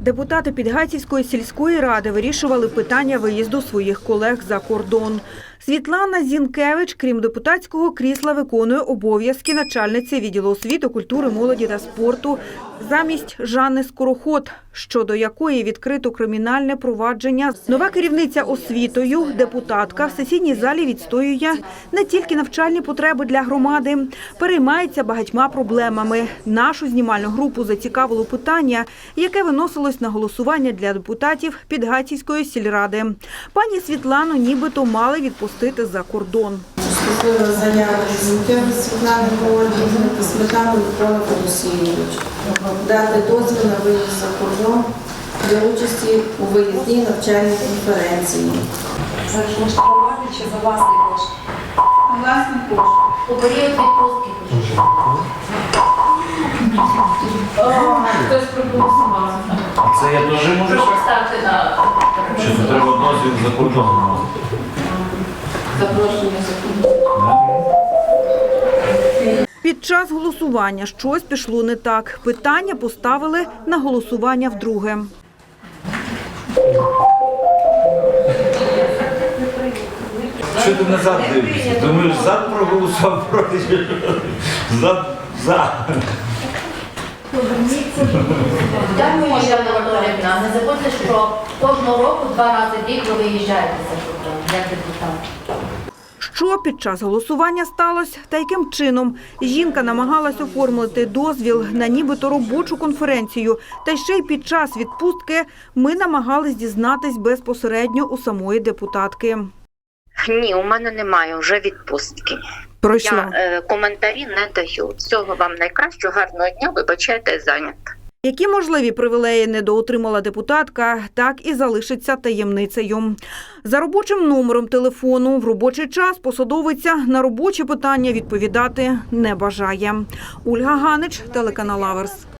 Депутати Підгайцівської сільської ради вирішували питання виїзду своїх колег за кордон. Світлана Зінкевич, крім депутатського крісла, виконує обов'язки начальниці відділу освіти, культури, молоді та спорту замість Жанни Скороход, щодо якої відкрито кримінальне провадження. Нова керівниця освітою, депутатка в сесійній залі відстоює не тільки навчальні потреби для громади, переймається багатьма проблемами. Нашу знімальну групу зацікавило питання, яке виносилось на голосування для депутатів Підгайцівської сільради. Пані Світлану нібито мали відпустити за кордон. Поступила заява Зінкевич Світлани Георгіївни та Сметану Микола Федосійович дати дозвіл на виїзд за кордон для участі у виїзній навчальній конференції. За кошти громади чи за власний кошт? Власний кошт. У період відпустки. Хтось проголосував. Це я теж можу Прошу ставити на Чи треба дозвіл за кордоном? Запрошення. Під час голосування щось пішло не так. Питання поставили на голосування вдруге. Що ти назад дивишся? Думаєш, за проголосував проти? За, за. Дякую, Жанна Анатоліївна. Не забудьте, що кожного року два рази в рік ви виїжджаєте за кордон, як депутат. Що під час голосування сталося та яким чином жінка намагалась оформити дозвіл на нібито робочу конференцію, та ще й під час відпустки ми намагались дізнатись безпосередньо у самої депутатки. Ні, у мене немає вже відпустки. Пройшло. Я е, коментарі не даю. Всього вам найкращого, гарного дня. Вибачайте, зайнята. Які можливі привілеї недоотримала депутатка, так і залишиться таємницею. За робочим номером телефону в робочий час посадовиця на робочі питання відповідати не бажає. Ольга Ганич, телеканал Аверс.